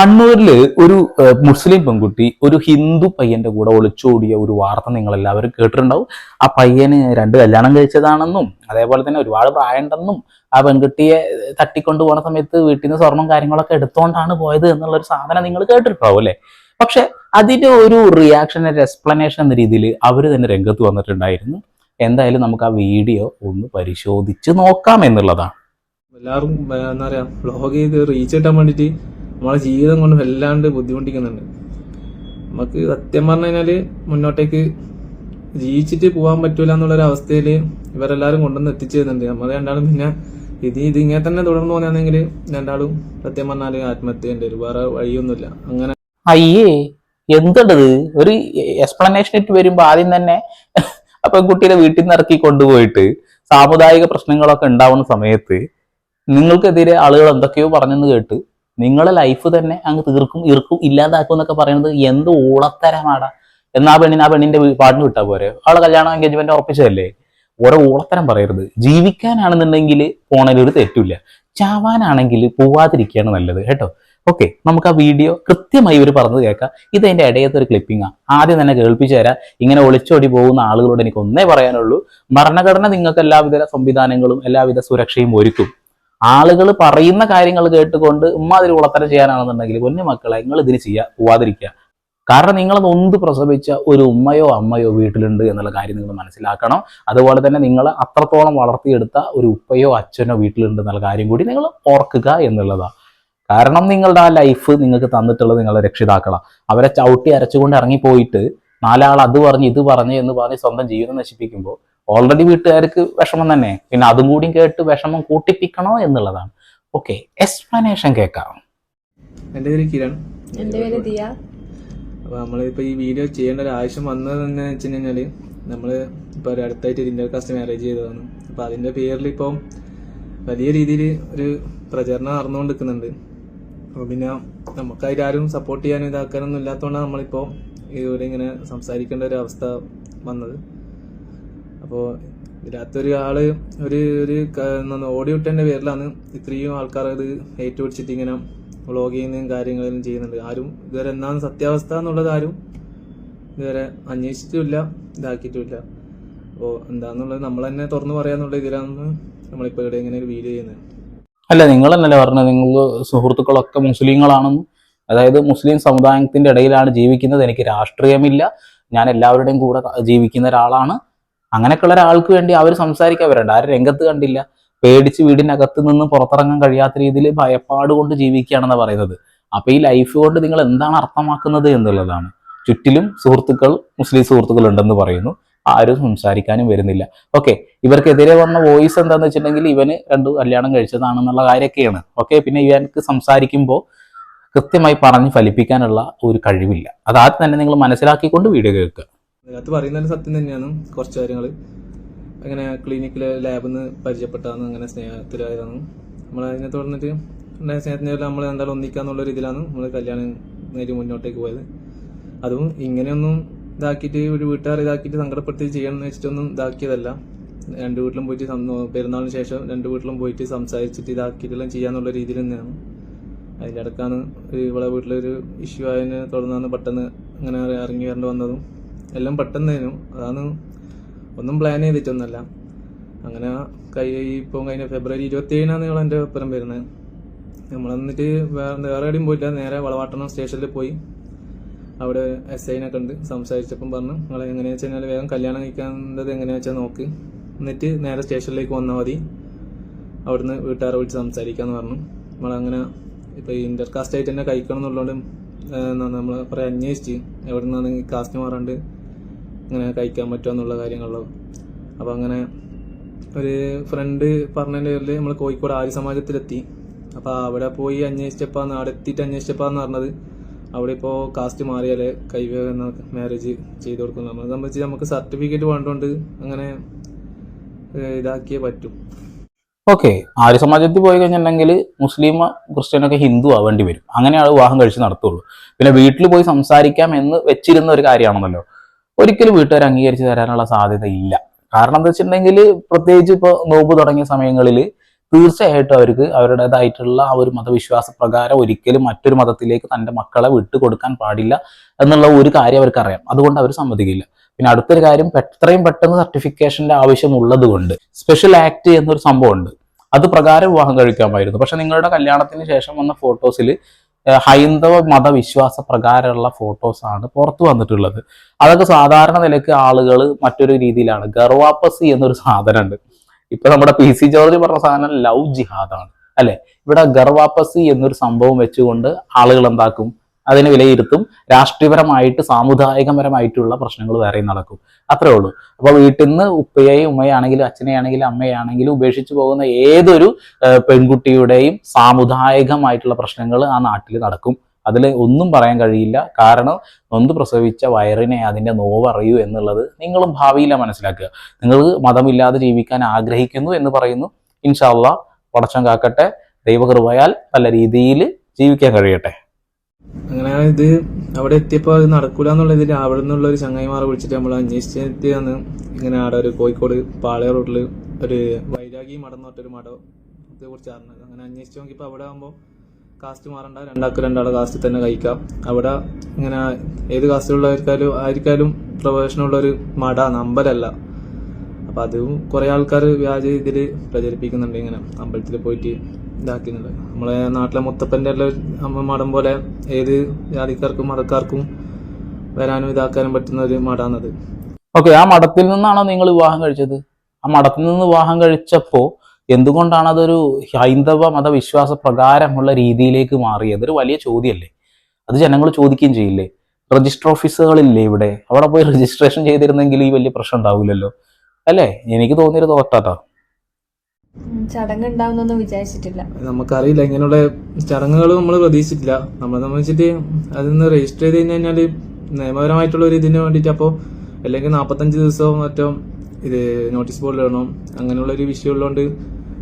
കണ്ണൂരിൽ ഒരു മുസ്ലിം പെൺകുട്ടി ഒരു ഹിന്ദു പയ്യന്റെ കൂടെ ഒളിച്ചോടിയ ഒരു വാർത്ത നിങ്ങൾ എല്ലാവരും കേട്ടിട്ടുണ്ടാവും. ആ പയ്യന് രണ്ട് കല്യാണം കഴിച്ചതാണെന്നും അതേപോലെ തന്നെ ഒരുപാട് പ്രായമുണ്ടെന്നും ആ പെൺകുട്ടിയെ തട്ടിക്കൊണ്ടു പോണ സമയത്ത് വീട്ടിൽ നിന്ന് സ്വർണം കാര്യങ്ങളൊക്കെ എടുത്തോണ്ടാണ് പോയത് എന്നുള്ള ഒരു സാധനം നിങ്ങൾ കേട്ടിട്ടുണ്ടാവും അല്ലേ? പക്ഷെ അതിന്റെ ഒരു റിയാക്ഷൻ ഒരു എക്സ്പ്ലനേഷൻ എന്ന രീതിയിൽ അവർ തന്നെ രംഗത്ത് വന്നിട്ടുണ്ടായിരുന്നു. എന്തായാലും നമുക്ക് ആ വീഡിയോ ഒന്ന് പരിശോധിച്ച് നോക്കാം എന്നുള്ളതാണ്. എല്ലാവരും എന്താ പറയാ ബ്ലോഗ് ചെയ്ത് റീച്ച് കിട്ടാൻ വേണ്ടിയിട്ട് നമ്മളെ ജീവിതം കൊണ്ട് വല്ലാണ്ട് ബുദ്ധിമുട്ടിക്കുന്നുണ്ട്. നമുക്ക് സത്യം പറഞ്ഞു കഴിഞ്ഞാൽ മുന്നോട്ടേക്ക് ജീവിച്ചിട്ട് പോകാൻ പറ്റൂല എന്നുള്ളൊരു അവസ്ഥയിൽ ഇവരെല്ലാരും കൊണ്ടുവന്ന് എത്തിച്ചേരുന്നുണ്ട്. നമ്മൾ രണ്ടാളും പിന്നെ ഇത് ഇതിങ്ങനെ തന്നെ തുടർന്ന് പോകുന്നതെങ്കിൽ രണ്ടാളും സത്യം പറഞ്ഞാൽ ആത്മഹത്യ ചെയ്യേണ്ടി വരും വേറെ വഴിയൊന്നുമില്ല. അങ്ങനെ അയ്യേ എന്തടത് ഒരു എക്സ്പ്ലനേഷൻ ഇട്ട് വരുമ്പോ ആദ്യം തന്നെ അപ്പൊ കുട്ടിയെ വീട്ടിൽ നിന്ന് ഇറക്കി കൊണ്ടുപോയിട്ട് സാമുദായിക പ്രശ്നങ്ങളൊക്കെ ഉണ്ടാവുന്ന സമയത്ത് നിങ്ങൾക്കെതിരെ ആളുകൾ എന്തൊക്കെയോ പറഞ്ഞെന്ന് കേട്ട് നിങ്ങളെ ലൈഫ് തന്നെ അങ്ങ് തീർക്കും ഇറുക്കും ഇല്ലാതാക്കും എന്നൊക്കെ പറയുന്നത് എന്ത് ഊളത്തരമാടാ. എന്നാ പെണ്ണിന് ആ പെണ്ണിന്റെ പാട്ടിന് വിട്ടാ പോരെ? അവളെ കല്യാണം എൻഗേജ്മെന്റ് ഉറപ്പിച്ചതല്ലേ? ഓരോ ഊളത്തരം പറയരുത്. ജീവിക്കാനാണെന്നുണ്ടെങ്കിൽ പോണതിൽ ഒരു തെറ്റില്ല ചാവാനാണെങ്കിൽ പോവാതിരിക്കുകയാണ് നല്ലത് കേട്ടോ. ഓക്കെ നമുക്ക് ആ വീഡിയോ കൃത്യമായി ഇവർ പറഞ്ഞത് കേൾക്കാം. ഇത് എന്റെ ഇടയത്തെ ഒരു ക്ലിപ്പിംഗാ ആദ്യം തന്നെ കേൾപ്പിച്ചു തരാം. ഇങ്ങനെ ഒളിച്ചോടി പോകുന്ന ആളുകളോട് എനിക്ക് ഒന്നേ പറയാനുള്ളൂ. ഭരണഘടന നിങ്ങൾക്ക് എല്ലാവിധ സംവിധാനങ്ങളും എല്ലാവിധ സുരക്ഷയും ഒരുക്കും. ആളുകൾ പറയുന്ന കാര്യങ്ങൾ കേട്ടുകൊണ്ട് ഉമ്മാതിരി ഉളത്തരം ചെയ്യാനാണെന്നുണ്ടെങ്കിൽ പൊന്നു മക്കളെ നിങ്ങൾ ഇതിന് ചെയ്യുക പോവാതിരിക്കുക. കാരണം നിങ്ങൾ നൊന്ത് പ്രസവിച്ച ഒരു ഉമ്മയോ അമ്മയോ വീട്ടിലുണ്ട് എന്നുള്ള കാര്യം നിങ്ങൾ മനസ്സിലാക്കണം. അതുപോലെ തന്നെ നിങ്ങൾ അത്രത്തോളം വളർത്തിയെടുത്ത ഒരു ഉപ്പയോ അച്ഛനോ വീട്ടിലുണ്ട് എന്നുള്ള കാര്യം കൂടി നിങ്ങൾ ഓർക്കുക എന്നുള്ളതാണ് കാരണം നിങ്ങളുടെ ആ ലൈഫ് നിങ്ങൾക്ക് തന്നിട്ടുള്ളത് നിങ്ങളുടെ രക്ഷിതാക്കളാണ് അവരെ ചവിട്ടി അരച്ചുകൊണ്ട് ഇറങ്ങിപ്പോയിട്ട് നാലാൾ അത് പറഞ്ഞ് ഇത് പറഞ്ഞ് എന്ന് പറഞ്ഞ് സ്വന്തം ജീവിതം നശിപ്പിക്കുമ്പോൾ ഓൾറെഡി വീട്ടുകാർക്ക് വിഷമം തന്നെ. പിന്നെ അതും കൂടി കേട്ട് വിഷമം കൂട്ടിപ്പിക്കണോ എന്നുള്ളതാണ്. ഓക്കെ എക്സ്പ്ലനേഷൻ കേൾക്കാം. എന്റെ പേര് കിരൺ. എന്റെ പേര് ദിയ. അപ്പൊ നമ്മളിപ്പോ ഈ വീഡിയോ ചെയ്യേണ്ട ഒരു ആവശ്യം വന്നതെന്ന് വെച്ച് കഴിഞ്ഞാൽ നമ്മൾ ഇപ്പൊ ഒരു അടുത്തായിട്ട് ഒരു ഇന്റർ കാസ്റ്റ് മാരേജ് ചെയ്തതാണ്. അപ്പൊ അതിന്റെ പേരിൽ ഇപ്പം വലിയ രീതിയിൽ ഒരു പ്രചരണം നടന്നുകൊണ്ടിരിക്കുന്നുണ്ട്. അപ്പൊ പിന്നെ നമുക്കായിട്ട് ആരും സപ്പോർട്ട് ചെയ്യാനും ഇതാക്കാനൊന്നും ഇല്ലാത്തതുകൊണ്ടാണ് നമ്മളിപ്പോ ഇവിടെ ഇങ്ങനെ സംസാരിക്കേണ്ട ഒരു അവസ്ഥ വന്നത്. അപ്പോൾ ഇതിനകത്തൊരു ആൾ ഒരു ഒരു ഓടി ഇട്ടതിന്റെ പേരിലാണ് ഇത്രയും ആൾക്കാർ അത് ഏറ്റുപിടിച്ചിട്ട് ഇങ്ങനെ വ്ളോഗ് ചെയ്യുന്നതും കാര്യങ്ങളും ചെയ്യുന്നുണ്ട്. ആരും ഇതുവരെ എന്താണ് സത്യാവസ്ഥ എന്നുള്ളത് ആരും ഇതുവരെ അന്വേഷിച്ചിട്ടില്ല ഇതാക്കിയിട്ടുമില്ല. അപ്പോൾ എന്താന്നുള്ളത് നമ്മൾ തന്നെ തുറന്നു പറയാന്നുള്ള ഇതിലാണ് നമ്മളിപ്പോൾ ഇവിടെ ഇങ്ങനെ ഒരു വീഡിയോ ചെയ്യുന്നത്. അല്ല നിങ്ങൾ എന്നല്ല പറഞ്ഞത്? നിങ്ങൾ സുഹൃത്തുക്കളൊക്കെ മുസ്ലിങ്ങളാണെന്നും അതായത് മുസ്ലിം സമുദായത്തിന്റെ ഇടയിലാണ് ജീവിക്കുന്നത്. എനിക്ക് രാഷ്ട്രീയമില്ല. ഞാൻ എല്ലാവരുടെയും കൂടെ ജീവിക്കുന്ന ഒരാളാണ്. അങ്ങനെയൊക്കെയുള്ള ഒരാൾക്ക് വേണ്ടി അവർ സംസാരിക്കാൻ വരണ്ട. ആരും രംഗത്ത് കണ്ടില്ല. പേടിച്ച് വീടിനകത്ത് നിന്ന് പുറത്തിറങ്ങാൻ കഴിയാത്ത രീതിയിൽ ഭയപ്പാട് കൊണ്ട് ജീവിക്കുകയാണെന്ന് പറയുന്നത്. അപ്പൊ ഈ ലൈഫ് കൊണ്ട് നിങ്ങൾ എന്താണ് അർത്ഥമാക്കുന്നത് എന്നുള്ളതാണ്. ചുറ്റിലും സുഹൃത്തുക്കൾ മുസ്ലിം സുഹൃത്തുക്കൾ ഉണ്ടെന്ന് പറയുന്നു. ആരും സംസാരിക്കാനും വരുന്നില്ല. ഓക്കെ ഇവർക്കെതിരെ വന്ന വോയിസ് എന്താന്ന് വെച്ചിട്ടുണ്ടെങ്കിൽ ഇവന് രണ്ടു കല്യാണം കഴിച്ചതാണെന്നുള്ള കാര്യമൊക്കെയാണ്. ഓക്കെ പിന്നെ ഇവനക്ക് സംസാരിക്കുമ്പോൾ കൃത്യമായി പറഞ്ഞ് ഫലിപ്പിക്കാനുള്ള ഒരു കഴിവില്ല. അത് ആദ്യം തന്നെ നിങ്ങൾ മനസ്സിലാക്കിക്കൊണ്ട് വീഡിയോ കേൾക്കുക. അതിനകത്ത് പറയുന്നത് സത്യം തന്നെയാണ്. കുറച്ച് കാര്യങ്ങൾ അങ്ങനെ ക്ലിനിക്കിലെ ലാബിൽ നിന്ന് പരിചയപ്പെട്ടതാണ് അങ്ങനെ സ്നേഹത്തിലായതാണ്. നമ്മൾ അതിനെ തുടർന്നിട്ട് ഉണ്ടായ സ്നേഹത്തിന്റെ നമ്മൾ എന്തായാലും ഒന്നിക്കാന്നുള്ള ഒരു ഇതിലാണ് നമ്മൾ കല്യാണം നേരി മുന്നോട്ടേക്ക് പോയത്. അതും ഇങ്ങനെയൊന്നും ഇതാക്കിയിട്ട് ഒരു വീട്ടുകാർ ഇതാക്കിയിട്ട് സങ്കടപ്പെടുത്തി ചെയ്യണമെന്ന് വെച്ചിട്ടൊന്നും ഇതാക്കിയതല്ല. രണ്ട് വീട്ടിലും പോയിട്ട് പെരുന്നാളിന് ശേഷം രണ്ട് വീട്ടിലും പോയിട്ട് സംസാരിച്ചിട്ട് ഇതാക്കിയിട്ടെല്ലാം ചെയ്യാന്നുള്ള രീതിയിൽ തന്നെയാണ്. അതിന്റെ ഇവിടെ വീട്ടിലൊരു ഇഷ്യൂ ആയതിനെ തുടർന്നാണ് പെട്ടെന്ന് അങ്ങനെ ഇറങ്ങി വരേണ്ടി വന്നതും. എല്ലാം പെട്ടെന്നേനു അതാണ് ഒന്നും പ്ലാൻ ചെയ്തിട്ടൊന്നല്ല അങ്ങനെ കൈ ഇപ്പം കഴിഞ്ഞ ഫെബ്രുവരി ഇരുപത്തി ഏഴിനാണ് നിങ്ങൾ എന്റെ ഒപ്പരം വരുന്നത്. നമ്മൾ എന്നിട്ട് വേറെ വേറെ എവിടെയും പോയില്ല. നേരെ വളവാട്ടണം സ്റ്റേഷനിൽ പോയി. അവിടെ എസ് ഐനെ കണ്ട് സംസാരിച്ചപ്പം പറഞ്ഞു നിങ്ങൾ എങ്ങനെയാ വെച്ച് കഴിഞ്ഞാൽ വേഗം കല്യാണം കഴിക്കേണ്ടത് എങ്ങനെയാ വെച്ചാൽ നോക്ക്. എന്നിട്ട് നേരെ സ്റ്റേഷനിലേക്ക് വന്നാൽ മതി. അവിടുന്ന് വീട്ടുകാരെ വിളിച്ച് സംസാരിക്കാന്ന് പറഞ്ഞു. നമ്മളങ്ങനെ ഇപ്പൊ ഇന്റർ കാസ്റ്റ് ആയിട്ട് തന്നെ കഴിക്കണം എന്നുള്ളതുകൊണ്ട് നമ്മൾ കുറെ അന്വേഷിച്ച് എവിടെ നിന്നാണ് കാസ്റ്റ് മാറാണ്ട് ഇങ്ങനെ കഴിക്കാൻ പറ്റുമോ എന്നുള്ള കാര്യങ്ങളിലോ. അപ്പോൾ അങ്ങനെ ഒരു ഫ്രണ്ട് പറഞ്ഞതിന്റെ പേരിൽ നമ്മൾ കോഴിക്കോട് ആര്യ സമാജത്തിലെത്തി. അപ്പോൾ അവിടെ പോയി അന്വേഷിച്ചപ്പോൾ അവിടെ എത്തിയിട്ട് അന്വേഷിച്ചപ്പാന്ന് പറഞ്ഞത് അവിടെ ഇപ്പോൾ കാസ്റ്റ് മാറിയാലേ കൈവേഗം മാരേജ് ചെയ്ത് കൊടുക്കും നമ്മളെ സംബന്ധിച്ച് നമുക്ക് സർട്ടിഫിക്കറ്റ് വേണ്ടതുകൊണ്ട് അങ്ങനെ ഇതാക്കിയേ പറ്റും. ഓക്കെ. ആര്യ സമാജത്തിൽ പോയി കഴിഞ്ഞിട്ടുണ്ടെങ്കിൽ മുസ്ലിം ക്രിസ്ത്യനൊക്കെ ഹിന്ദു ആവേണ്ടി വരും. അങ്ങനെയാണ് വിവാഹം കഴിച്ച് നടത്തുള്ളൂ. പിന്നെ വീട്ടിൽ പോയി സംസാരിക്കാം എന്ന് വെച്ചിരുന്ന ഒരു കാര്യമാണെന്നല്ലോ ഒരിക്കലും വീട്ടുകാർ അംഗീകരിച്ച് തരാനുള്ള സാധ്യത ഇല്ല. കാരണം എന്താ വെച്ചിട്ടുണ്ടെങ്കിൽ പ്രത്യേകിച്ച് ഇപ്പോൾ നോമ്പ് തുടങ്ങിയ സമയങ്ങളിൽ തീർച്ചയായിട്ടും അവർക്ക് അവരുടേതായിട്ടുള്ള ആ ഒരു മതവിശ്വാസ പ്രകാരം ഒരിക്കലും മറ്റൊരു മതത്തിലേക്ക് തന്റെ മക്കളെ വിട്ടുകൊടുക്കാൻ പാടില്ല എന്നുള്ള ഒരു കാര്യം അവർക്കറിയാം. അതുകൊണ്ട് അവർ സമ്മതിക്കില്ല. പിന്നെ അടുത്തൊരു കാര്യം എത്രയും പെട്ടെന്ന് സർട്ടിഫിക്കേഷന്റെ ആവശ്യമുള്ളത് കൊണ്ട് സ്പെഷ്യൽ ആക്ട് എന്നൊരു സംഭവമുണ്ട്. അത് പ്രകാരം വിവാഹം കഴിക്കാമായിരുന്നു. പക്ഷെ നിങ്ങളുടെ കല്യാണത്തിന് ശേഷം വന്ന ഫോട്ടോസിൽ ഹൈന്ദവ മതവിശ്വാസ പ്രകാരമുള്ള ഫോട്ടോസ് ആണ് പുറത്തു വന്നിട്ടുള്ളത്. അതൊക്കെ സാധാരണ നിലയ്ക്ക് ആളുകൾ മറ്റൊരു രീതിയിലാണ്. ഗർവാപ്പസി എന്നൊരു സാധനമുണ്ട്. ഇപ്പൊ നമ്മുടെ പി സി ജോർജ് പറഞ്ഞ സാധനം ലവ് ജിഹാദാണ്. അല്ലെ? ഇവിടെ ഗർവാപ്പസി എന്നൊരു സംഭവം വെച്ചുകൊണ്ട് ആളുകൾ എന്താക്കും? അതിനെ വിലയിരുത്തും. രാഷ്ട്രീയപരമായിട്ട് സാമുദായികപരമായിട്ടുള്ള പ്രശ്നങ്ങൾ വേറെയും നടക്കും. അത്രേ ഉള്ളൂ. അപ്പോൾ വീട്ടിൽ നിന്ന് ഉപ്പയെയും ഉമ്മയാണെങ്കിലും അച്ഛനെയാണെങ്കിലും അമ്മയാണെങ്കിലും ഉപേക്ഷിച്ചു പോകുന്ന ഏതൊരു പെൺകുട്ടിയുടെയും സാമുദായികമായിട്ടുള്ള പ്രശ്നങ്ങൾ ആ നാട്ടിൽ നടക്കും. അതിൽ ഒന്നും പറയാൻ കഴിയില്ല. കാരണം നൊന്ത് പ്രസവിച്ച വയറിനെ അതിന്റെ നോവ് അറിയൂ എന്നുള്ളത് നിങ്ങളും ഭാവിയിലാണ് മനസ്സിലാക്കുക. നിങ്ങൾ മതമില്ലാതെ ജീവിക്കാൻ ആഗ്രഹിക്കുന്നു എന്ന് പറയുന്നു. ഇൻഷാല്ല പടച്ചം കാക്കട്ടെ ദൈവകൃപയാൽ പല രീതിയിൽ ജീവിക്കാൻ കഴിയട്ടെ. അങ്ങനെ ഇത് അവിടെ എത്തിയപ്പോൾ അത് നടക്കൂല അവിടെ നിന്നുള്ള ഒരു ചങ്ങായിമാരെ വിളിച്ചിട്ട് നമ്മൾ അന്വേഷിച്ചിട്ട് വന്ന് ഇങ്ങനെ അവിടെ ഒരു കോഴിക്കോട് പാളയ റോഡിൽ ഒരു വൈരാഗി മഠം എന്ന് പറഞ്ഞൊരു മഠം കുറിച്ച് അറിഞ്ഞത്. അങ്ങനെ അന്വേഷിച്ച് നോക്കിയപ്പോൾ അവിടെ ആകുമ്പോൾ കാസ്റ്റ് മാറണ്ട രണ്ടാൾക്ക് രണ്ടാളെ കാസ്റ്റ് തന്നെ കഴിക്കാം. അവിടെ ഇങ്ങനെ ഏത് കാസ്റ്റിലുള്ളവർക്കാലും ആയിരിക്കാലും പ്രവേശനമുള്ള ഒരു മഠ നമ്പരല്ല അപ്പൊ അതും കുറേ ആൾക്കാർ വ്യാജ ഇതിൽ പ്രചരിപ്പിക്കുന്നുണ്ട് ഇങ്ങനെ അമ്പലത്തിൽ പോയിട്ട്. ഇതാക്കുന്നുണ്ട് നമ്മളെ നാട്ടിലെ മുത്തപ്പന്റെ എല്ലാം മഠം പോലെ ഏത് ജാതിക്കാർക്കും മതക്കാർക്കും വരാനും ഇതാക്കാനും പറ്റുന്ന ഒരു മഠാണത്. ഓക്കെ ആ മഠത്തിൽ നിന്നാണോ നിങ്ങൾ വിവാഹം കഴിച്ചത്? ആ മഠത്തിൽ നിന്ന് വിവാഹം കഴിച്ചപ്പോ എന്തുകൊണ്ടാണ് അതൊരു ഹൈന്ദവ മതവിശ്വാസ പ്രകാരമുള്ള രീതിയിലേക്ക് മാറിയത്? ഒരു വലിയ ചോദ്യമല്ലേ. അത് ജനങ്ങൾ ചോദിക്കുകയും ചെയ്യില്ലേ? രജിസ്റ്റർ ഓഫീസുകളില്ലേ ഇവിടെ? അവിടെ പോയി രജിസ്ട്രേഷൻ ചെയ്തിരുന്നെങ്കിൽ ഈ വലിയ പ്രശ്നം ഉണ്ടാവില്ലല്ലോ. അല്ലേ? എനിക്ക് തോന്നിയൊരു തോട്ടാട്ടോ ചടങ്ങ് ഉണ്ടാവുന്നൊന്നും വിചാരിച്ചിട്ടില്ല. നമുക്കറിയില്ല ഇങ്ങനെയുള്ള ചടങ്ങുകൾ നമ്മൾ പ്രതീക്ഷിച്ചിട്ടില്ല. നമ്മളെ സംബന്ധിച്ചിട്ട് അതിന്ന് രജിസ്റ്റർ ചെയ്ത് കഴിഞ്ഞ് കഴിഞ്ഞാൽ നിയമപരമായിട്ടുള്ള ഒരു ഇതിന് വേണ്ടിയിട്ട് അപ്പോൾ അല്ലെങ്കിൽ നാൽപ്പത്തഞ്ച് ദിവസവും മറ്റോ ഇത് നോട്ടീസ് ബോർഡിൽ ഇടണം. അങ്ങനെയുള്ള ഒരു വിഷയം ഉള്ളതുകൊണ്ട്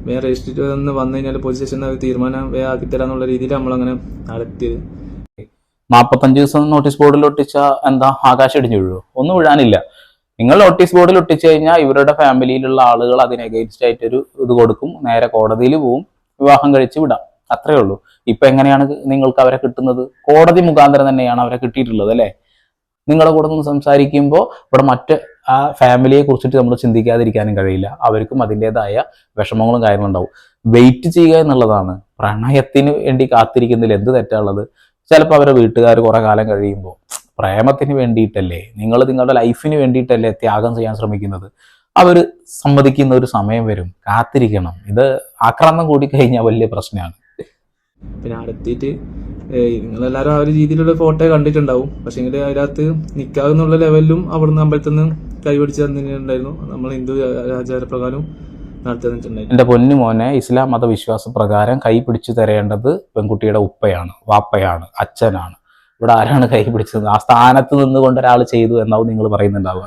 വേറെ രജിസ്റ്റർ ചെയ്ത് വന്നു കഴിഞ്ഞാൽ പോലീസ് സ്റ്റേഷനിൽ അത് തീരുമാനം വേഗം ആക്കി തരാന്നുള്ള രീതിയിൽ നമ്മളങ്ങനെ നടത്തിയത്. നാൽപ്പത്തഞ്ച് ദിവസം നോട്ടീസ് ബോർഡിൽ ഒട്ടിച്ച എന്താ ആകാശം ഇടിഞ്ഞു വീഴുമോ ഒന്നും വീഴാനില്ല. നിങ്ങൾ നോട്ടീസ് ബോർഡിൽ ഒട്ടിച്ചു കഴിഞ്ഞാൽ ഇവരുടെ ഫാമിലിയിലുള്ള ആളുകൾ അതിന് ആയിട്ട് ആയിട്ടൊരു ഇത് കൊടുക്കും. നേരെ കോടതിയിൽ പോവും. വിവാഹം കഴിച്ച് വിടാം. അത്രേ ഉള്ളൂ. ഇപ്പൊ എങ്ങനെയാണ് നിങ്ങൾക്ക് അവരെ കിട്ടുന്നത്? കോടതി മുഖാന്തരം തന്നെയാണ് അവരെ കിട്ടിയിട്ടുള്ളത് അല്ലെ? നിങ്ങളുടെ കൂടെ നിന്ന് സംസാരിക്കുമ്പോൾ ഇവിടെ മറ്റ് ആ ഫാമിലിയെ കുറിച്ചിട്ട് നമ്മൾ ചിന്തിക്കാതിരിക്കാനും കഴിയില്ല. അവർക്കും അതിന്റെതായ വിഷമങ്ങളും കാര്യങ്ങളും ഉണ്ടാവും. വെയിറ്റ് ചെയ്യുക എന്നുള്ളതാണ്. പ്രണയത്തിന് വേണ്ടി കാത്തിരിക്കുന്നതിൽ എന്ത് തെറ്റാണുള്ളത് ചിലപ്പോൾ അവരുടെ വീട്ടുകാർ കുറേ കാലം കഴിയുമ്പോൾ പ്രേമത്തിന് വേണ്ടിയിട്ടല്ലേ നിങ്ങൾ നിങ്ങളുടെ ലൈഫിന് വേണ്ടിയിട്ടല്ലേ ത്യാഗം ചെയ്യാൻ ശ്രമിക്കുന്നത്? അവർ സമ്മതിക്കുന്ന ഒരു സമയം വരും. കാത്തിരിക്കണം. ഇത് ആക്രമണം കൂടി കഴിഞ്ഞാൽ വലിയ പ്രശ്നമാണ്. പിന്നെ അടുത്തിട്ട് നിങ്ങളെല്ലാവരും ആ ഒരു രീതിയിലുള്ള ഫോട്ടോ കണ്ടിട്ടുണ്ടാവും. പക്ഷെ എങ്കിൽ അതിനകത്ത് നിൽക്കാവുന്നുള്ള ലെവലിലും അവിടുന്ന് അമ്പലത്തിൽ നിന്ന് കൈപിടിച്ച് തന്നിട്ടുണ്ടായിരുന്നു. നമ്മൾ ഹിന്ദു ആചാരപ്രകാരം എന്റെ പൊന്നു മോനെ ഇസ്ലാം മതവിശ്വാസ പ്രകാരം കൈ പിടിച്ചു തരേണ്ടത് പെൺകുട്ടിയുടെ ഉപ്പയാണ് വാപ്പയാണ് അച്ഛനാണ്. ഇവിടെ ആരാണ് കൈ പിടിച്ചത്? ആ സ്ഥാനത്ത് നിന്നുകൊണ്ട് ഒരാൾ ചെയ്തു എന്നാവും നിങ്ങൾ പറയുന്നുണ്ടാവുക.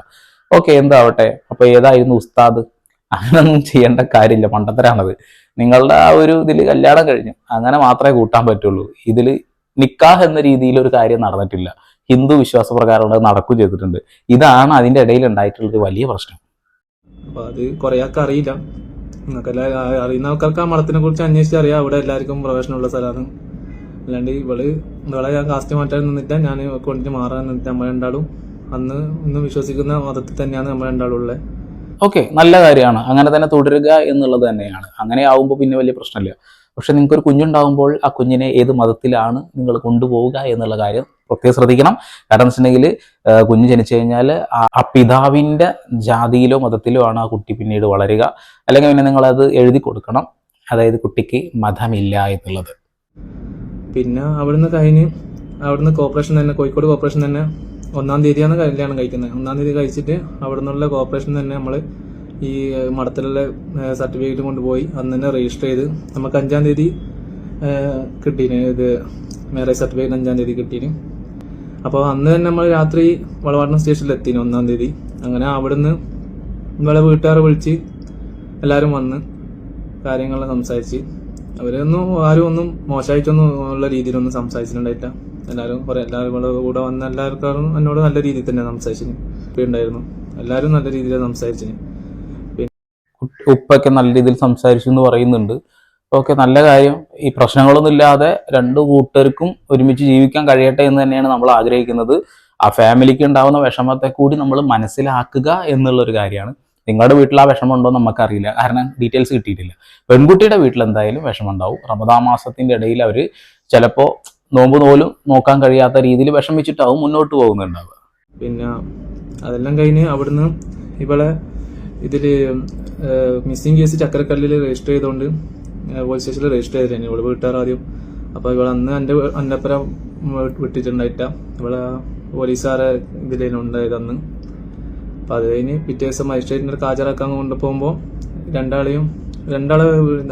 ഓക്കെ എന്താവട്ടെ? അപ്പൊ ഏതായിരുന്നു ഉസ്താദ്? അങ്ങനൊന്നും ചെയ്യേണ്ട കാര്യമില്ല. പണ്ടത്തരാണത്. നിങ്ങളുടെ ആ ഒരു ഇതിൽ കല്യാണം കഴിഞ്ഞു. അങ്ങനെ മാത്രമേ കൂട്ടാൻ പറ്റുള്ളൂ. ഇതിൽ നിക്കാഹ് എന്ന രീതിയിൽ ഒരു കാര്യം നടന്നിട്ടില്ല. ഹിന്ദു വിശ്വാസ പ്രകാരമുള്ളത് നടക്കുകയും ചെയ്തിട്ടുണ്ട്. ഇതാണ് അതിന്റെ ഇടയിൽ ഉണ്ടായിട്ടുള്ള ഒരു വലിയ പ്രശ്നം. അപ്പൊ അത് കുറെ ആൾക്ക് അറിയില്ല. നിങ്ങൾക്കെല്ലാം അറിയുന്ന ആൾക്കാർക്ക് ആ മഠത്തിനെ കുറിച്ച് അന്വേഷിച്ചറിയാം അവിടെ എല്ലാവർക്കും പ്രവേശനമുള്ള സ്ഥലമാണ്. അല്ലാണ്ട് ഇവൾ ഇവളെ ഞാൻ കാസ്റ്റ് മാറ്റാൻ നിന്നിട്ട് ഞാൻ കൊണ്ടിട്ട് മാറാൻ നിന്നിട്ട് നമ്മൾ രണ്ടാളും അന്ന് ഇന്ന് വിശ്വസിക്കുന്ന മതത്തിൽ തന്നെയാണ് നമ്മൾ രണ്ടാളും ഉള്ളത് ഓക്കെ നല്ല കാര്യമാണ്. അങ്ങനെ തന്നെ തുടരുക എന്നുള്ളത് തന്നെയാണ്. അങ്ങനെ ആവുമ്പോൾ പിന്നെ വലിയ പ്രശ്നമില്ല. പക്ഷെ നിങ്ങൾക്ക് ഒരു കുഞ്ഞുണ്ടാകുമ്പോൾ ആ കുഞ്ഞിനെ ഏത് മതത്തിലാണ് നിങ്ങൾ കൊണ്ടുപോവുക എന്നുള്ള കാര്യം പ്രത്യേകം ശ്രദ്ധിക്കണം. കാരണം വെച്ചിട്ടുണ്ടെങ്കിൽ കുഞ്ഞ് ജനിച്ചു കഴിഞ്ഞാൽ ആ പിതാവിന്റെ ജാതിയിലോ മതത്തിലോ ആണ് ആ കുട്ടി പിന്നീട് വളരുക. അല്ലെങ്കിൽ പിന്നെ നിങ്ങളത് എഴുതി കൊടുക്കണം. അതായത് കുട്ടിക്ക് മതമില്ല എന്നുള്ളത്. പിന്നെ അവിടുന്ന് കഴിഞ്ഞ് അവിടുന്ന് കോപ്പറേഷൻ തന്നെ കോഴിക്കോട് കോപ്പറേഷൻ തന്നെ. ഒന്നാം തീയതിയാണ് കല്യാണം കഴിക്കുന്നത്. ഒന്നാം തീയതി കഴിച്ചിട്ട് അവിടെ നിന്നുള്ള കോർപ്പറേഷൻ തന്നെ നമ്മൾ ഈ മഠത്തിലുള്ള സർട്ടിഫിക്കറ്റ് കൊണ്ടുപോയി അന്ന് തന്നെ രജിസ്റ്റർ ചെയ്ത് നമുക്ക് അഞ്ചാം തീയതി കിട്ടീന്. ഇത് മാരേജ് സർട്ടിഫിക്കറ്റ് അഞ്ചാം തീയതി കിട്ടീന്. അപ്പോൾ അന്ന് തന്നെ നമ്മൾ രാത്രി വളവാട്ടം സ്റ്റേഷനിൽ എത്തിന് ഒന്നാം തീയതി. അങ്ങനെ അവിടുന്ന് നിങ്ങളെ വീട്ടുകാരെ വിളിച്ച് എല്ലാവരും വന്ന് കാര്യങ്ങളെല്ലാം സംസാരിച്ച് അവരൊന്നും ആരും ഒന്നും മോശമായിട്ടൊന്നും ഉള്ള രീതിയിലൊന്നും സംസാരിച്ചിട്ടുണ്ടായിട്ടില്ല. എല്ലാവരും കുറെ എല്ലാവരും കൂടെ വന്ന എല്ലാവർക്കും എന്നോട് നല്ല രീതിയിൽ തന്നെ സംസാരിച്ചിന്. ഉണ്ടായിരുന്നു. എല്ലാവരും നല്ല രീതിയിൽ സംസാരിച്ചിന്. ഉ- ഉപ്പൊക്കെ നല്ല രീതിയിൽ സംസാരിച്ചു എന്ന് പറയുന്നുണ്ട്. ഓക്കെ നല്ല കാര്യം. ഈ പ്രശ്നങ്ങളൊന്നും ഇല്ലാതെ രണ്ടു കൂട്ടർക്കും ഒരുമിച്ച് ജീവിക്കാൻ കഴിയട്ടെ എന്ന് തന്നെയാണ് നമ്മൾ ആഗ്രഹിക്കുന്നത്. ആ ഫാമിലിക്ക് ഉണ്ടാവുന്ന വിഷമത്തെ കൂടി നമ്മൾ മനസ്സിലാക്കുക എന്നുള്ളൊരു കാര്യമാണ്. നിങ്ങളുടെ വീട്ടിൽ ആ വിഷമം ഉണ്ടോ എന്ന് നമുക്കറിയില്ല കാരണം ഡീറ്റെയിൽസ് കിട്ടിയിട്ടില്ല. പെൺകുട്ടിയുടെ വീട്ടിൽ എന്തായാലും വിഷമം ഉണ്ടാവും റമദാൻ മാസത്തിന്റെ ഇടയിൽ അവർ ചിലപ്പോൾ നോമ്പ് നോലും നോക്കാൻ കഴിയാത്ത രീതിയിൽ വിഷമിച്ചിട്ടാവും മുന്നോട്ട് പോകുന്നുണ്ടാവുക. പിന്നെ അതെല്ലാം കഴിഞ്ഞ് അവിടുന്ന് ഇവളെ ഇതിൽ മിസ്സിംഗ് കേസ് ചക്കരക്കല്ലിൽ രജിസ്റ്റർ ചെയ്തുകൊണ്ട് പോലീസ് സ്റ്റേഷനിൽ രജിസ്റ്റർ ചെയ്തിരുന്നു. ഇവൾ വീട്ടുകാർ ആദ്യം അപ്പോൾ ഇവൾ അന്ന് എന്റെ എന്റെ അപ്പുറം വിട്ടിട്ടുണ്ടായിട്ട ഇവളെ പോലീസുകാരെ ഇതിലുണ്ടായത് അന്ന്. അപ്പോൾ അത് കഴിഞ്ഞ് പിറ്റേ ദിവസം മജിസ്ട്രേറ്റിന്റെ അടുത്ത് ഹാജരാക്കാൻ കൊണ്ടുപോകുമ്പോൾ രണ്ടാളെയും രണ്ടാളെ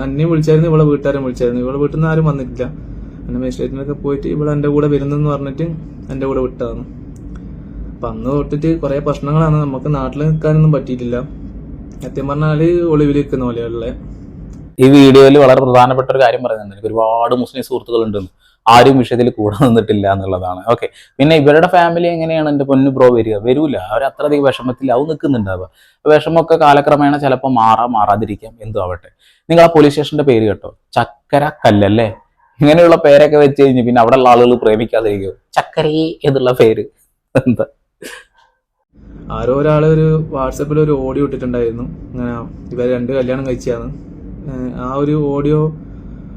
അന്നെയും വിളിച്ചായിരുന്നു ഇവളെ വീട്ടുകാരും വിളിച്ചായിരുന്നു. ഇവളെ വീട്ടിൽ നിന്ന് ആരും വന്നിട്ടില്ല. അങ്ങനെ മജിസ്ട്രേറ്റിനൊക്കെ പോയിട്ട് ഇവിടെ എന്റെ കൂടെ വരുന്നെന്ന് പറഞ്ഞിട്ട് എന്റെ കൂടെ വിട്ടതാണ്. അപ്പം അന്ന് തൊട്ടിട്ട് കുറേ പ്രശ്നങ്ങളാണ്. നമുക്ക് നാട്ടിൽ നിൽക്കാനൊന്നും പറ്റിയിട്ടില്ല. സത്യം പറഞ്ഞാൽ ഒളിവിൽ നിൽക്കുന്ന പോലെയുള്ള ഈ വീഡിയോയിൽ വളരെ പ്രധാനപ്പെട്ട ഒരു കാര്യം പറയുന്നുണ്ട്. എനിക്ക് ഒരുപാട് മുസ്ലിം സുഹൃത്തുക്കളുണ്ടെന്ന് ആരും വിഷയത്തിൽ കൂടെ നിന്നിട്ടില്ല എന്നുള്ളതാണ്. ഓക്കെ പിന്നെ ഇവരുടെ ഫാമിലി എങ്ങനെയാണ് എന്റെ പൊന്നു ബ്രോ വരിക? വരൂല. അവർ അത്രയധികം വിഷമത്തിലാവും നിൽക്കുന്നുണ്ടാവുക വിഷമമൊക്കെ കാലക്രമേണ ചിലപ്പോൾ മാറാം മാറാതിരിക്കാം. എന്തും ആവട്ടെ. നിങ്ങൾ ആ പോലീസ് സ്റ്റേഷന്റെ പേര് കേട്ടോ. ചക്കര കല്ലല്ലേ ഇങ്ങനെയുള്ള പേരൊക്കെ വെച്ച് കഴിഞ്ഞ് പിന്നെ അവിടെ ഉള്ള ആളുകൾ പ്രേമിക്കാതിരിക്കും? ചക്കരേ എന്നുള്ള പേര്. എന്താ? ആരോ ഒരാൾ ഒരു വാട്സപ്പിൽ ഒരു ഓഡിയോ ഇട്ടിട്ടുണ്ടായിരുന്നു. ഇങ്ങനെ ഇവർ രണ്ട് കല്യാണം കഴിച്ചാണ് ആ ഒരു ഓഡിയോ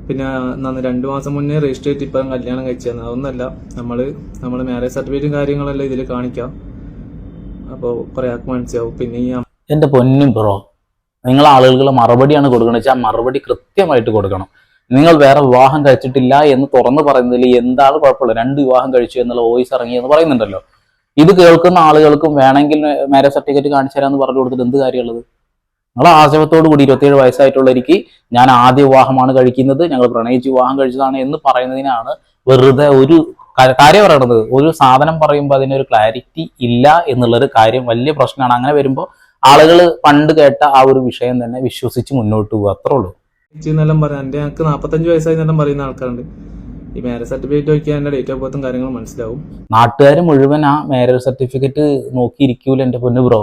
പിന്നെ നന്ന് രണ്ടു മാസം മുന്നേ രജിസ്റ്റർ ചെയ്തിട്ട് ഇപ്പം കല്യാണം കഴിച്ചാണ് അതൊന്നല്ല. നമ്മൾ നമ്മൾ മാരേജ് സർട്ടിഫിക്കറ്റും കാര്യങ്ങളെല്ലാം ഇതിൽ കാണിക്കാം. അപ്പോൾ കുറേ ആൾക്ക് മനസ്സിലാവും. പിന്നെ ഈ എന്റെ പൊന്നും ബ്രോ നിങ്ങൾ ആളുകൾ മറുപടിയാണ് കൊടുക്കുന്നത് വെച്ചാൽ മറുപടി കൃത്യമായിട്ട് കൊടുക്കണം. നിങ്ങൾ വേറെ വിവാഹം കഴിച്ചിട്ടില്ല എന്ന് തുറന്നു പറയുന്നതിൽ എന്താണ് കുഴപ്പമില്ല രണ്ട് വിവാഹം കഴിച്ചു എന്നുള്ള വോയിസ് ഇറങ്ങി എന്ന് പറയുന്നുണ്ടല്ലോ. ഇത് കേൾക്കുന്ന ആളുകൾക്കും വേണമെങ്കിൽ മാരേജ് സർട്ടിഫിക്കറ്റ് കാണിച്ചു തരാമെന്ന് പറഞ്ഞു കൊടുത്തിട്ട് എന്ത് കാര്യമുള്ളത്? നിങ്ങൾ ആശയത്തോടു കൂടി ഇരുപത്തിയേഴ് വയസ്സായിട്ടുള്ളവർക്ക് ഞാൻ ആദ്യ വിവാഹമാണ് കഴിക്കുന്നത്. ഞങ്ങൾ പ്രണയിച്ച് വിവാഹം കഴിച്ചതാണ് എന്ന് പറയുന്നതിനാണ് വെറുതെ ഒരു കാര്യം പറയണത്. ഒരു സാധനം പറയുമ്പോൾ അതിനൊരു ക്ലാരിറ്റി ഇല്ല എന്നുള്ളൊരു കാര്യം വലിയ പ്രശ്നമാണ്. അങ്ങനെ വരുമ്പോൾ ആളുകൾ പണ്ട് കേട്ട ആ ഒരു വിഷയം തന്നെ വിശ്വസിച്ച് മുന്നോട്ട് പോകുക അത്രേ ഉള്ളൂ. എന്നെല്ലാം പറയാം എന്റെ ഞങ്ങൾക്ക് നാൽപ്പത്തഞ്ച് വയസ്സായി എന്നെല്ലാം പറയുന്ന ആൾക്കാരുണ്ട്. ഈ മാരേജ് സർട്ടിഫിക്കറ്റ് നോക്കിയാൽ എന്റെ ഡേറ്റ് ഓഫ് ബർത്തും കാര്യങ്ങളും മനസ്സിലാവും. നാട്ടുകാർ മുഴുവൻ ആ മാരേജ് സർട്ടിഫിക്കറ്റ് നോക്കിയിരിക്കൂല എന്റെ പൊന്നു ബ്രോ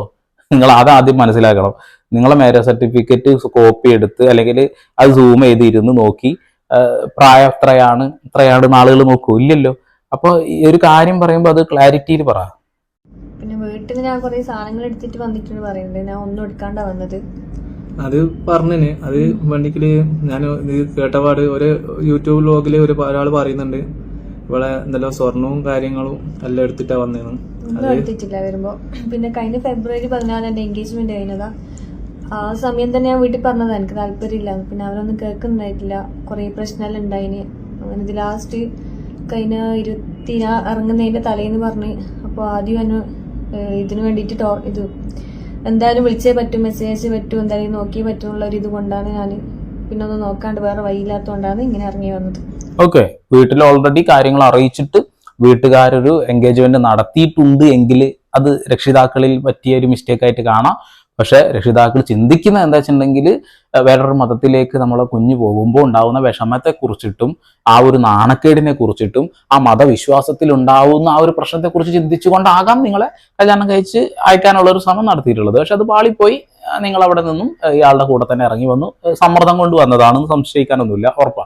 നിങ്ങൾ അത് ആദ്യം മനസ്സിലാക്കണം. നിങ്ങളെ മാരേജ് സർട്ടിഫിക്കറ്റ് കോപ്പി എടുത്ത് അല്ലെങ്കിൽ അത് സൂം ചെയ്തിരുന്ന് നോക്കി ആ, പ്രായം എത്രയാണ് എത്രയാണ് ആളുകൾ നോക്കൂ ഇല്ലല്ലോ. അപ്പോൾ ഈ ഒരു കാര്യം പറയുമ്പോൾ അത് ക്ലാരിറ്റിയിൽ പറ. പിന്നെ വീട്ടിൽ ഞാൻ കുറെ സാധനങ്ങൾ എടുത്തിട്ട് വന്നിട്ടുണ്ട് പറയുന്നുണ്ട്. ഞാൻ ഒന്നും എടുക്കാണ്ടാ വന്നത്. അത് പറഞ്ഞിന്. അത് വണ്ടിക്കിൽ ഞാൻ ഇത് കേട്ടപാട് ഒരു യൂട്യൂബ് വ്ലോഗിൽ ഒരു ഒരാൾ പറയുന്നുണ്ട്. ഇവിടെ എന്തെല്ലാം സ്വർണവും കാര്യങ്ങളും എല്ലാം എടുത്തിട്ടാ വന്നേന്ന്. ഒന്നും എടുത്തിട്ടില്ല വരുമ്പോ. പിന്നെ കഴിഞ്ഞ ഫെബ്രുവരി പതിനാല് എന്റെ എൻഗേജ്മെന്റ് കഴിഞ്ഞതാ. ആ സമയം തന്നെ ഞാൻ വീട്ടിൽ പറഞ്ഞത് എനിക്ക് താല്പര്യമില്ല. പിന്നെ അവരൊന്നും കേൾക്കുന്നുണ്ടായിട്ടില്ല. കുറേ പ്രശ്നമെല്ലാം ഉണ്ടായിന്. അങ്ങനെ ഇത് ലാസ്റ്റ് കഴിഞ്ഞ ഇരുപത്തി ഇറങ്ങുന്നതിന്റെ തലേന്ന് പറഞ്ഞ്. അപ്പോൾ ആദ്യം എന്നെ ഇതിനു വേണ്ടിയിട്ട് ടോ ഇത് എന്തായാലും വിളിച്ചേ പറ്റും മെസ്സേജ് പറ്റും എന്തായാലും നോക്കിയേ പറ്റും ഉള്ള ഒരു ഇത് കൊണ്ടാണ് ഞാൻ പിന്നെ ഒന്ന് നോക്കാണ്ട് വേറെ വഴിയില്ലാത്തതുകൊണ്ടാണ് ഇങ്ങനെ ഇറങ്ങി വന്നത്. ഓക്കെ. വീട്ടിൽ ഓൾറെഡി കാര്യങ്ങൾ അറിയിച്ചിട്ട് വീട്ടുകാരൊരു എൻഗേജ്മെന്റ് നടത്തിയിട്ടുണ്ട് എങ്കിൽ അത് രക്ഷിതാക്കളിൽ പറ്റിയ ഒരു മിസ്റ്റേക്ക് ആയിട്ട് കാണാം. പക്ഷെ രക്ഷിതാക്കൾ ചിന്തിക്കുന്ന എന്താ വെച്ചിട്ടുണ്ടെങ്കിൽ വേറൊരു മതത്തിലേക്ക് നമ്മളെ കുഞ്ഞു പോകുമ്പോൾ ഉണ്ടാവുന്ന വിഷമത്തെ കുറിച്ചിട്ടും ആ ഒരു നാണക്കേടിനെ കുറിച്ചിട്ടും ആ മതവിശ്വാസത്തിൽ ഉണ്ടാവുന്ന ആ ഒരു പ്രശ്നത്തെ കുറിച്ച് ചിന്തിച്ചുകൊണ്ടാകാം നിങ്ങളെ കല്യാണം കഴിച്ച് അയക്കാനുള്ള ഒരു ശ്രമം നടത്തിയിട്ടുള്ളത്. പക്ഷെ അത് പാളിപ്പോയി. നിങ്ങൾ അവിടെ നിന്നും ഇയാളുടെ കൂടെ തന്നെ ഇറങ്ങി വന്നു. സമ്മർദ്ദം കൊണ്ട് വന്നതാണെന്ന് സംശയിക്കാനൊന്നുമില്ല. ഉറപ്പാ.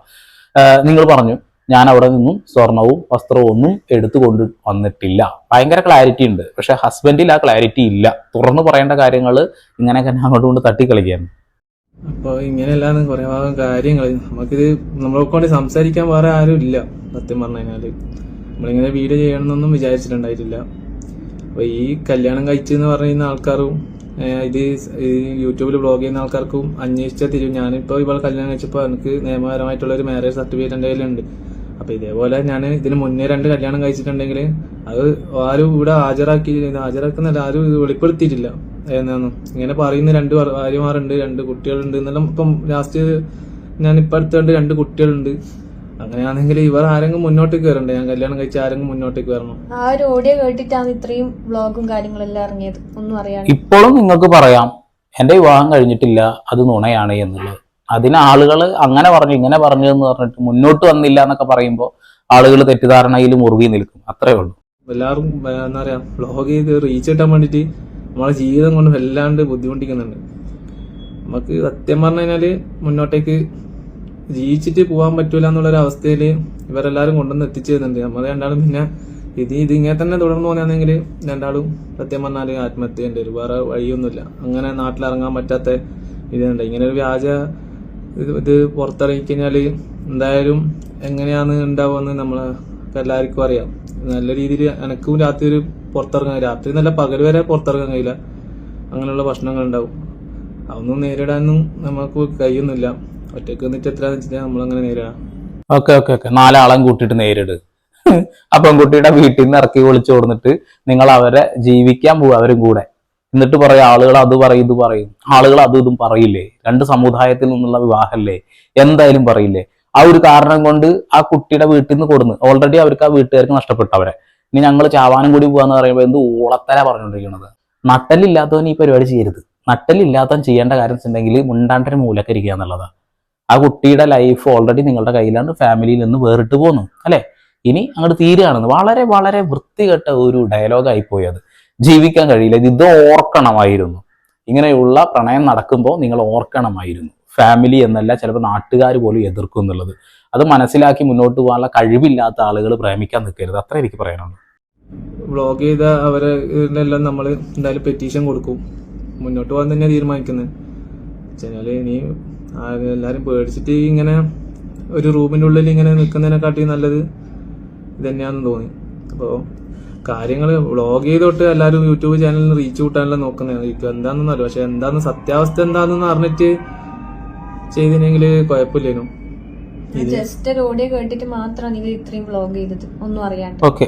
നിങ്ങൾ പറഞ്ഞു. ഞാൻ അവിടെ നിന്നും സ്വർണവും വസ്ത്രവും ഒന്നും എടുത്തു കൊണ്ട് വന്നിട്ടില്ല. ഭയങ്കര ക്ലാരിറ്റി ഉണ്ട്. പക്ഷെ ഹസ്ബൻഡിൽ ആ ക്ലാരിറ്റി ഇല്ല. തുറന്നു പറയേണ്ട കാര്യങ്ങൾ ഇങ്ങനെ തന്നെ അങ്ങോട്ട് കൊണ്ട് തട്ടിക്കളിക്കുകയാണ്. അപ്പോൾ ഇങ്ങനെയല്ലാന്ന് കുറെ ഭാഗം കാര്യങ്ങൾ നമുക്കിത് നമ്മളെ കൊണ്ട് സംസാരിക്കാൻ വേറെ ആരും ഇല്ല സത്യം പറഞ്ഞു കഴിഞ്ഞാൽ. നമ്മളിങ്ങനെ വീഡിയോ ചെയ്യണമെന്നൊന്നും വിചാരിച്ചിട്ടുണ്ടായിട്ടില്ല. അപ്പോൾ ഈ കല്യാണം കഴിച്ചെന്ന് പറയുന്ന ആൾക്കാരും ഇത് യൂട്യൂബിൽ ബ്ലോഗ് ചെയ്യുന്ന ആൾക്കാർക്കും അന്വേഷിച്ചാൽ തിരിയും. ഞാനിപ്പോൾ ഇവളെ കല്യാണം കഴിച്ചപ്പോൾ എനിക്ക് നിയമപരമായിട്ടുള്ള ഒരു മാരേജ് സർട്ടിഫിക്കറ്റ് എന്റെ കയ്യിലുണ്ട്. അപ്പോൾ ഇതേപോലെ ഞാൻ ഇതിന് മുന്നേ രണ്ട് കല്യാണം കഴിച്ചിട്ടുണ്ടെങ്കിൽ അത് ആരും ഇവിടെ ഹാജരാക്കി ഹാജരാക്കുന്നല്ല ആരും ഇത് വെളിപ്പെടുത്തിയിട്ടില്ല. എന്നാന്ന് ഇങ്ങനെ പറയുന്ന രണ്ട് ഭാര്യമാരുണ്ട് രണ്ട് കുട്ടികളുണ്ട് എന്നെല്ലാം ഇപ്പം ലാസ്റ്റ് ഞാൻ ഇപ്പം അടുത്തുണ്ട് രണ്ട് കുട്ടികളുണ്ട്. അങ്ങനെയാണെങ്കിൽ ഇവർ ആരെങ്കിലും മുന്നോട്ടേക്ക് വരണ്ടേ ഞാൻ കല്യാണം കഴിച്ച ആരെങ്കിലും മുന്നോട്ടേക്ക് വരണം? ആ ഒരു ഓഡിയോ കേട്ടിട്ടാണ് ഇത്രയും വ്ളോഗും കാര്യങ്ങളെല്ലാം ഇറങ്ങിയത്. ഒന്നും അറിയാൻ ഇപ്പോഴും നിങ്ങൾക്ക് പറയാം എന്റെ വിവാഹം കഴിഞ്ഞിട്ടില്ല അത് നുണയാണ് എന്നുള്ളത്. അതിന് ആളുകൾ അങ്ങനെ പറഞ്ഞു ഇങ്ങനെ പറഞ്ഞു എന്ന് പറഞ്ഞിട്ട് മുന്നോട്ട് വന്നില്ല എന്നൊക്കെ പറയുമ്പോൾ ആളുകൾ തെറ്റിദ്ധാരണയിൽ മുറുകി നിൽക്കും. അത്രേ ഉള്ളൂ. എല്ലാവരും എന്താ പറയാ ബ്ലോഗ് ചെയ്ത് റീച്ച് കിട്ടാൻ വേണ്ടിയിട്ട് നമ്മളെ ജീവിതം കൊണ്ട് വല്ലാണ്ട് ബുദ്ധിമുട്ടിക്കുന്നുണ്ട്. നമുക്ക് സത്യം പറഞ്ഞു കഴിഞ്ഞാൽ മുന്നോട്ടേക്ക് ജീവിച്ചിട്ട് പോകാൻ പറ്റൂല എന്നുള്ളൊരു അവസ്ഥയിൽ ഇവരെല്ലാരും കൊണ്ടുവന്ന് എത്തിച്ചേരുന്നുണ്ട് നമ്മൾ രണ്ടാളും പിന്നെ ഇത് ഇത് ഇങ്ങനെ തന്നെ തുടർന്ന് പോകുകയാണെങ്കിൽ രണ്ടാളും സത്യം പറഞ്ഞാൽ ആത്മഹത്യ ഉണ്ട് വേറെ വഴിയൊന്നുമില്ല. അങ്ങനെ നാട്ടിലിറങ്ങാൻ പറ്റാത്ത ഇതുണ്ട്. ഇങ്ങനെ ഒരു വ്യാജ ഇത് ഇത് പുറത്തിറങ്ങി കഴിഞ്ഞാൽ എന്തായാലും എങ്ങനെയാണ് ഉണ്ടാവുമെന്ന് നമ്മളെ എല്ലാവർക്കും അറിയാം. നല്ല രീതിയിൽ എനക്കും രാത്രി ഒരു പുറത്തിറങ്ങാൻ രാത്രി നല്ല പകൽ വരെ പുറത്തിറങ്ങാൻ കഴിയില്ല. അങ്ങനെയുള്ള പ്രശ്നങ്ങൾ ഉണ്ടാവും. അതൊന്നും നേരിടാനൊന്നും നമുക്ക് കഴിയുന്നില്ല. ഒറ്റയ്ക്ക് നിന്നിട്ട് എത്രയാന്ന് വെച്ചാൽ നമ്മളങ്ങനെ നേരിടാം ഓക്കെ ഓക്കെ ഓക്കെ. നാലാളം കൂട്ടിട്ട് നേരിട്. ആ കുട്ടിയുടെ വീട്ടിൽ നിന്ന് ഇറക്കി വിളിച്ചു കൊടുത്തിട്ട് നിങ്ങൾ അവരെ ജീവിക്കാൻ പോവുക അവരും കൂടെ. എന്നിട്ട് പറയാം ആളുകൾ അത് പറയും ഇത് പറയും. ആളുകൾ അതും ഇതും പറയില്ലേ? രണ്ട് സമുദായത്തിൽ നിന്നുള്ള വിവാഹമല്ലേ എന്തായാലും പറയില്ലേ? ആ ഒരു കാരണം കൊണ്ട് ആ കുട്ടിയുടെ വീട്ടിൽ നിന്ന് കൊടുന്ന് ഓൾറെഡി അവർക്ക് ആ വീട്ടുകാർക്ക് നഷ്ടപ്പെട്ടവരെ ഇനി ഞങ്ങൾ ചാവാനും കൂടി പോകാന്ന് പറയുമ്പോൾ എന്ത് ഊളത്തര പറഞ്ഞുകൊണ്ടിരിക്കുന്നത് നട്ടലില്ലാത്തവൻ ഈ പരിപാടി ചെയ്യരുത്. നട്ടലില്ലാത്തവൻ ചെയ്യേണ്ട കാര്യം വെച്ചിട്ടുണ്ടെങ്കിൽ മുണ്ടാണ്ടൊരു മൂലക്കരിക്കുക എന്നുള്ളതാണ് ആ കുട്ടിയുടെ ലൈഫ് ഓൾറെഡി നിങ്ങളുടെ കയ്യിലാണ് ഫാമിലിയിൽ നിന്ന് വേറിട്ട് പോകുന്നു അല്ലേ? ഇനി അങ്ങോട്ട് തീരുകയാണെന്ന്. വളരെ വളരെ വൃത്തികെട്ട ഒരു ഡയലോഗായി പോയി അത്. ജീവിക്കാൻ കഴിയില്ല. ഇത് ഇത് ഓർക്കണമായിരുന്നു. ഇങ്ങനെയുള്ള പ്രണയം നടക്കുമ്പോൾ നിങ്ങൾ ഓർക്കണമായിരുന്നു. ഫാമിലി എന്നല്ല ചിലപ്പോൾ നാട്ടുകാർ പോലും എതിർക്കും എന്നുള്ളത്. അത് മനസ്സിലാക്കി മുന്നോട്ട് പോകാനുള്ള കഴിവില്ലാത്ത ആളുകൾ പ്രേമിക്കാൻ നിൽക്കരുത്. അത്ര എനിക്ക് പറയാനുള്ളൂ. വ്ലോഗ് ചെയ്ത അവരെ എല്ലാം നമ്മൾ എന്തായാലും പെറ്റീഷൻ കൊടുക്കും. മുന്നോട്ട് പോകാൻ തന്നെ തീരുമാനിക്കുന്നത് വെച്ചാൽ ഇനി എല്ലാവരും പേടിച്ചിട്ട് ഇങ്ങനെ ഒരു റൂമിന്റെ ഉള്ളിൽ ഇങ്ങനെ നിൽക്കുന്നതിനെക്കാട്ടി നല്ലത് ഇത് തോന്നി. അപ്പോൾ കാര്യങ്ങൾ വ്ളോഗ് ചെയ്തോട്ട് എല്ലാവരും യൂട്യൂബ് ചാനലിന് റീച്ച് കൂട്ടാനല്ല നോക്കുന്നത് അറിയാം? പക്ഷെ എന്താന്ന് സത്യാവസ്ഥ എന്താണെന്ന് അറിഞ്ഞിട്ട് ചെയ്തിനെങ്കിൽ കുഴപ്പമില്ലേനു. ജസ്റ്റ് ഒരു ഓഡിയോ കേട്ടിട്ട് മാത്രമാണ് ഇവർ ഇത്രയും വ്ളോഗ് ചെയ്തത്. ഒന്നും അറിയാണ്ട്. ഓക്കെ.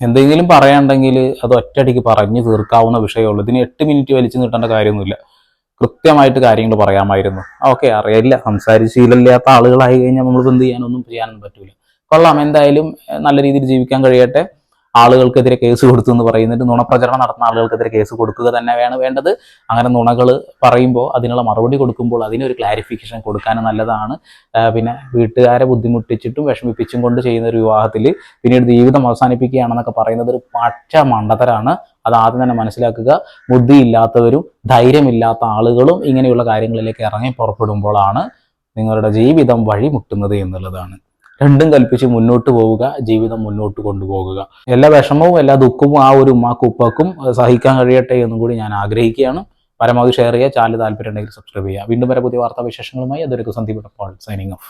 എന്തെങ്കിലും പറയാണ്ടെങ്കിൽ അത് ഒറ്റയടിക്ക് പറഞ്ഞു തീർക്കാവുന്ന വിഷയമുള്ളൂ. ഇതിന് എട്ട് മിനിറ്റ് വലിച്ചു നീട്ടേണ്ട കാര്യമൊന്നുമില്ല. കൃത്യമായിട്ട് കാര്യങ്ങൾ പറയാമായിരുന്നു. ഓക്കെ അറിയില്ല. സംസാരിച്ച് ശീലമില്ലാത്ത ആളുകളായി കഴിഞ്ഞാൽ നമ്മൾ എന്ത് ചെയ്യാനൊന്നും ചെയ്യാനൊന്നും പറ്റൂല. കൊള്ളാം. എന്തായാലും നല്ല രീതിയിൽ ജീവിക്കാൻ കഴിയട്ടെ. ആളുകൾക്കെതിരെ കേസ് കൊടുത്തു എന്ന് പറയുന്നിട്ട് നുണപ്രചരണം നടത്തുന്ന ആളുകൾക്കെതിരെ കേസ് കൊടുക്കുക തന്നെ വേണം വേണ്ടത്. അങ്ങനെ നുണകൾ പറയുമ്പോൾ അതിനുള്ള മറുപടി കൊടുക്കുമ്പോൾ അതിനൊരു ക്ലാരിഫിക്കേഷൻ കൊടുക്കാനും നല്ലതാണ്. പിന്നെ വീട്ടുകാരെ ബുദ്ധിമുട്ടിച്ചിട്ടും വിഷമിപ്പിച്ചും കൊണ്ട് ചെയ്യുന്ന ഒരു വിവാഹത്തിൽ പിന്നീട് ജീവിതം അവസാനിപ്പിക്കുകയാണെന്നൊക്കെ പറയുന്നത് ഒരു പച്ച മണ്ടത്തരാണ് അത് ആദ്യം തന്നെ മനസ്സിലാക്കുക. ബുദ്ധിയില്ലാത്തവരും ധൈര്യമില്ലാത്ത ആളുകളും ഇങ്ങനെയുള്ള കാര്യങ്ങളിലേക്ക് ഇറങ്ങി പുറപ്പെടുമ്പോഴാണ് നിങ്ങളുടെ ജീവിതം വഴിമുട്ടുന്നത് എന്നുള്ളതാണ്. രണ്ടും കൽപ്പിച്ച് മുന്നോട്ട് പോവുക ജീവിതം മുന്നോട്ട് കൊണ്ടുപോകുക. എല്ലാ വിഷമവും എല്ലാ ദുഃഖവും ആ ഒരു ഉമ്മാക്കും ഉപ്പാക്കും സഹിക്കാൻ കഴിയട്ടെ എന്നും കൂടി ഞാൻ ആഗ്രഹിക്കുകയാണ്. പരമാവധി ഷെയർ ചെയ്യുക ചാനൽ താല്പര്യം ഉണ്ടെങ്കിൽ സബ്സ്ക്രൈബ് ചെയ്യുക. വീണ്ടും വരെ പുതിയ വാർത്താ വിശേഷങ്ങളുമായി അതൊരു സന്ദീപ് സൈനിങ് ഓഫ്